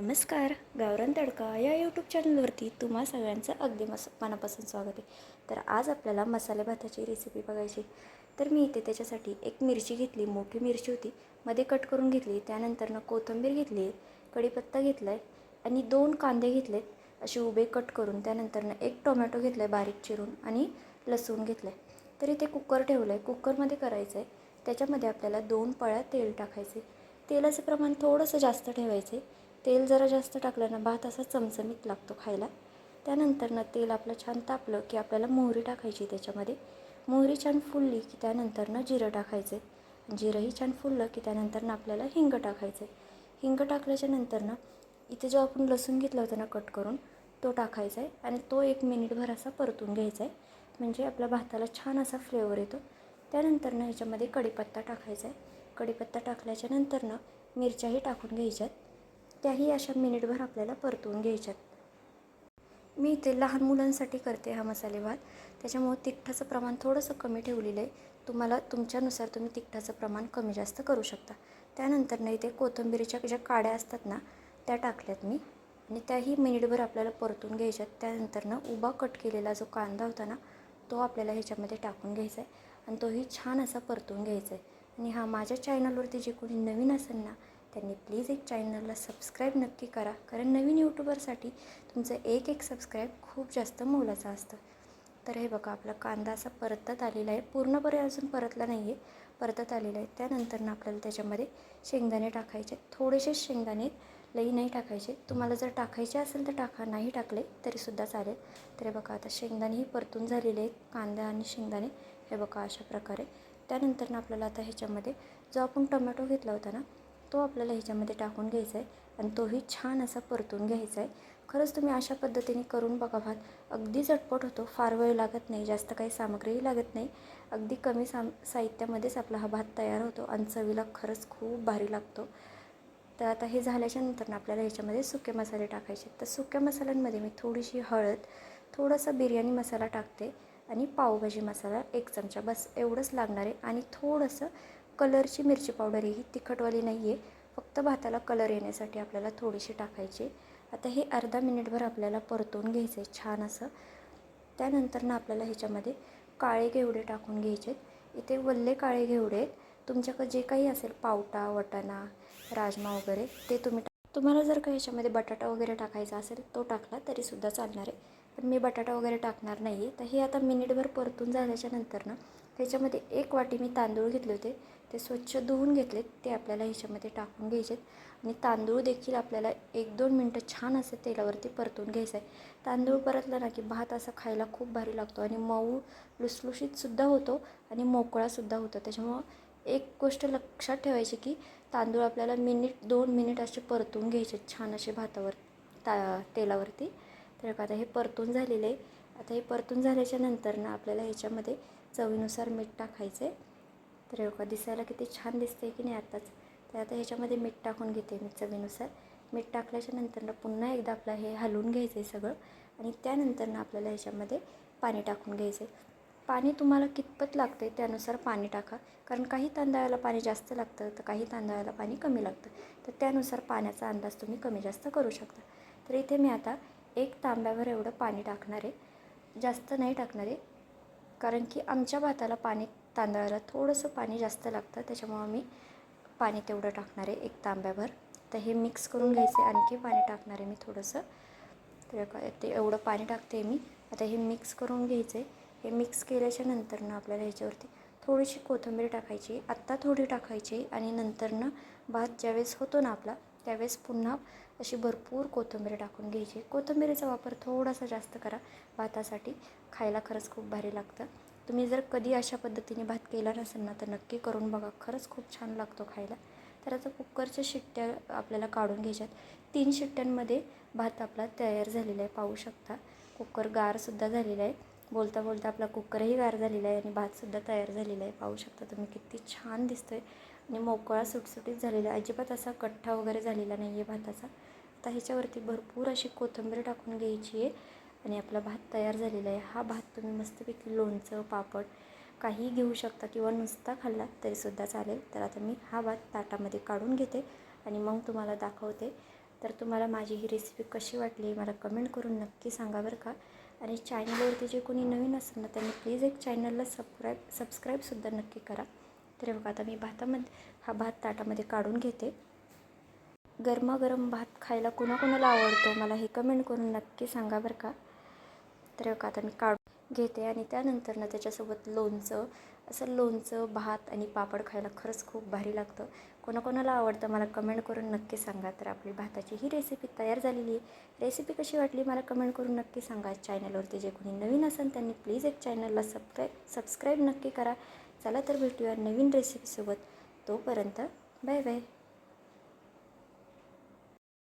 नमस्कार गावरान तडका या यूट्यूब चॅनलवरती तुम्हा सगळ्यांचं अगदी मस मनापासून स्वागत आहे. तर आज आपल्याला मसाले भाताची रेसिपी बघायची तर मी इथे त्याच्यासाठी एक मिरची घेतली मोठी मिरची होती. मध्ये कट करून घेतली त्यानंतरनं कोथिंबीर घेतली कढीपत्ता घेतला आहे आणि दोन कांदे घेतलेत. असे उभे कट करून त्यानंतरनं एक टोमॅटो घेतला आहे बारीक चिरून आणि लसूण घेतलं आहे तर इथे कुकर ठेवलं आहे कुकरमध्ये करायचं आहे त्याच्यामध्ये आपल्याला दोन पळ्या तेल टाकायचे तेलाचं प्रमाण थोडंसं जास्त ठेवायचे तेल जरा जास्त टाकलं ना भात असा चमचमीत लागतो खायला. त्यानंतर ना तेल आपलं छान तापलं की आपल्याला मोहरी टाकायची त्याच्यामध्ये. मोहरी छान फुलली की त्यानंतर ना जिरं आहे जिरंही छान फुललं की त्यानंतर ना आपल्याला हिंग टाकायचं. हिंग टाकल्याच्या नंतर ना इथे जो आपण लसूण घेतला होता ना कट करून तो टाकायचा आहे आणि तो एक मिनिटभर असा परतून घ्यायचा आहे. म्हणजे आपल्या भाताला छान असा फ्लेवर येतो. त्यानंतर ना ह्याच्यामध्ये कढीपत्ता टाकायचा आहे. कढीपत्ता टाकल्याच्या नंतर ना मिरच्याही टाकून घ्यायच्यात. त्याही अशा मिनिटभर आपल्याला परतवून घ्यायच्यात. मी इथे लहान मुलांसाठी करते हा मसाले भात त्याच्यामुळं तिखटाचं प्रमाण थोडंसं कमी ठेवलेलं आहे. तुम्हाला तुमच्यानुसार तुम्ही तिखटाचं प्रमाण कमी जास्त करू शकता. त्यानंतर ना इथे कोथिंबीरीच्या ज्या काड्या असतात ना त्या टाकल्यात मी. आणि त्याही मिनिटभर आपल्याला परतून घ्यायच्यात. त्यानंतरनं उभा कट केलेला जो कांदा होता ना तो आपल्याला ह्याच्यामध्ये टाकून घ्यायचा आहे आणि तोही छान असा परतून घ्यायचा आहे आणि हा माझ्या चॅनलवरती जे कोणी नवीन असेल ना त्यांनी प्लीज एक चॅनलला सबस्क्राईब नक्की करा कारण नवीन यूट्यूबरसाठी तुमचं एक एक सबस्क्राईब खूप जास्त मोलाचं असतं. तर हे बघा आपला कांदा असा परतत आलेला आहे. पूर्णपणे अजून परतला नाही आहे परतत आलेला आहे. त्यानंतर ना आपल्याला त्याच्यामध्ये शेंगदाणे टाकायचे. थोडेसे शेंगदाणे लई नाही टाकायचे. तुम्हाला जर टाकायचे असेल तर टाका नाही टाकले तरीसुद्धा चालेल. तर हे बघा आता शेंगदाणेही परतून झालेले आहेत कांदा आणि शेंगदाणे. हे बघा अशा प्रकारे. त्यानंतर ना आपल्याला आता ह्याच्यामध्ये जो आपण टोमॅटो घेतला होता ना तो आपल्याला ह्याच्यामध्ये टाकून घ्यायचा आहे आणि तोही छान असा परतून घ्यायचा आहे खरंच तुम्ही अशा पद्धतीने करून बघा भात. अगदी झटपट होतो फार वेळ लागत नाही जास्त काही सामग्रीही लागत नाही. अगदी कमी साम साहित्यामध्येच आपला हा भात तयार होतो आणि चवीला खरंच खूप भारी लागतो. तर आता हे झाल्याच्यानंतर आपल्याला ह्याच्यामध्ये सुके मसाले टाकायचे तर सुक्या मसाल्यांमध्ये मी थोडीशी हळद थोडासा बिर्याणी मसाला टाकते आणि पावभाजी मसाला एक चमचा. बस एवढंच लागणार आहे आणि थोडंसं कलरची मिरची पावडर ही तिखटवाली नाही आहे फक्त भाताला कलर येण्यासाठी आपल्याला थोडीशी टाकायची. आता हे अर्धा मिनिटभर आपल्याला परतून घ्यायचं आहे छान असं. त्यानंतर ना आपल्याला ह्याच्यामध्ये काळे घेवडे टाकून घ्यायचे इथे वल्ले काळे घेवडे आहेत. तुमच्याकडे जे काही असेल पावटा वटाणा राजमा वगैरे ते तुम्ही तुम्हाला जर का ह्याच्यामध्ये बटाटा वगैरे टाकायचा असेल तो टाकला तरीसुद्धा चालणार आहे. पण मी बटाटा वगैरे टाकणार नाही आहे तर हे आता मिनिटभर परतून झाल्याच्यानंतर ना त्याच्यामध्ये एक वाटी मी तांदूळ घेतले होते. ते स्वच्छ धुवून घेतलेत. ते आपल्याला ह्याच्यामध्ये टाकून घ्यायचेत. आणि तांदूळ देखील आपल्याला एक दोन मिनटं छान असे तेलावरती परतून घ्यायचं आहे. तांदूळ परतला ना की भात असा खायला खूप भारी लागतो आणि मऊ लुसलुशीतसुद्धा होतो आणि मोकळासुद्धा होतो. त्याच्यामुळं एक गोष्ट लक्षात ठेवायची की तांदूळ आपल्याला मिनिट दोन मिनिट असे परतून घ्यायचे छान असे भातावर ता तेलावरती. तर आता हे परतून झालेलं आहे. आता हे परतून झाल्याच्यानंतर ना आपल्याला ह्याच्यामध्ये चवीनुसार मीठ टाकायचं. आहे तर का दिसायला किती छान दिसते की नाही आत्ताच तर आता ह्याच्यामध्ये मीठ टाकून घेते मी चवीनुसार. मीठ टाकल्याच्या नंतरनं पुन्हा एकदा आपलं हे हलवून घ्यायचं आहे सगळं. आणि त्यानंतरनं आपल्याला ह्याच्यामध्ये पाणी टाकून घ्यायचं आहे पाणी तुम्हाला कितपत लागतं आहे त्यानुसार पाणी टाका. कारण काही तांदळाला पाणी जास्त लागतं तर काही तांदळाला पाणी कमी लागतं. तर त्यानुसार पाण्याचा अंदाज तुम्ही कमी जास्त करू शकता. तर इथे मी आता एक तांब्यावर एवढं पाणी टाकणार आहे जास्त नाही टाकणार आहे कारण की आमच्या भाताला पाणी तांदळाला थोडंसं पाणी जास्त लागतं त्याच्यामुळं मी पाणी तेवढं टाकणार आहे एक तांब्याभर. तर हे मिक्स करून घ्यायचं आणखी पाणी टाकणार आहे मी थोडंसं. तर ते एवढं पाणी टाकते मी. आता हे मिक्स करून घ्यायचं आहे. हे मिक्स केल्याच्या नंतरनं आपल्याला ह्याच्यावरती थोडीशी कोथिंबीर टाकायची आत्ता थोडी टाकायची आणि नंतरनं भात ज्यावेळेस होतो ना आपला त्यावेळेस पुन्हा अशी भरपूर कोथिंबीर टाकून घ्यायची. कोथिंबीरीचा वापर थोडासा जास्त करा. भातासाठी खायला खरंच खूप भारी लागतं. तुम्ही जर कधी अशा पद्धतीने भात केला नसेल ना तर नक्की करून बघा. खरंच खूप छान लागतो खायला. तर आता कुकरच्या शिट्ट्या आपल्याला काढून घ्यायच्यात. तीन शिट्ट्यांमध्ये भात आपला तयार झालेला आहे. पाहू शकता. कुकर गारसुद्धा झालेला आहे. बोलता बोलता आपला कुकरही गार झालेला आहे आणि भातसुद्धा तयार झालेला आहे. पाहू शकता तुम्ही किती छान दिसतो आहे आणि मोकळा सुटसुटीत झालेला. आहे अजिबात असा कठ्ठा वगैरे झालेला नाही आहे भाताचा. आता ह्याच्यावरती भरपूर अशी कोथिंबीर टाकून घ्यायची आहे आणि आपला भात तयार झालेला आहे. हा भात तुम्ही मस्तपैकी लोणचं पापड काही घेऊ शकता किंवा नुसता खाल्ला तरीसुद्धा चालेल. तर आता मी हा भात ताटामध्ये काढून घेते आणि मग तुम्हाला दाखवते. तर तुम्हाला माझी ही रेसिपी कशी वाटली मला कमेंट करून नक्की सांगा बरं का. आणि चॅनलवरती जे कोणी नवीन असेल ना त्यांनी प्लीज एक चॅनलला सबस्क्राईब सबस्क्राईबसुद्धा नक्की करा. तर बघा आता मी भातामध्ये हा भात ताटामध्ये काढून घेते. गरमागरम भात खायला कुणाकुणाला आवडतो मला हे कमेंट करून नक्की सांगा बरं का. तर बघा आता मी काढून घेते आणि त्यानंतर ना त्याच्यासोबत लोणचं असं लोणचं भात आणि पापड खायला खरंच खूप भारी लागतं. कोणाकोणाला आवडतं मला कमेंट करून नक्की सांगा. तर आपली भाताची ही रेसिपी तयार झालेली आहे. रेसिपी कशी वाटली मला कमेंट करून नक्की सांगा. चॅनलवरती जे कोणी नवीन असेल त्यांनी प्लीज एक चॅनलला सबस्क्राईब सबस्क्राईब नक्की करा. चला तर भेटूया नवीन रेसिपीसोबत तोपर्यंत बाय बाय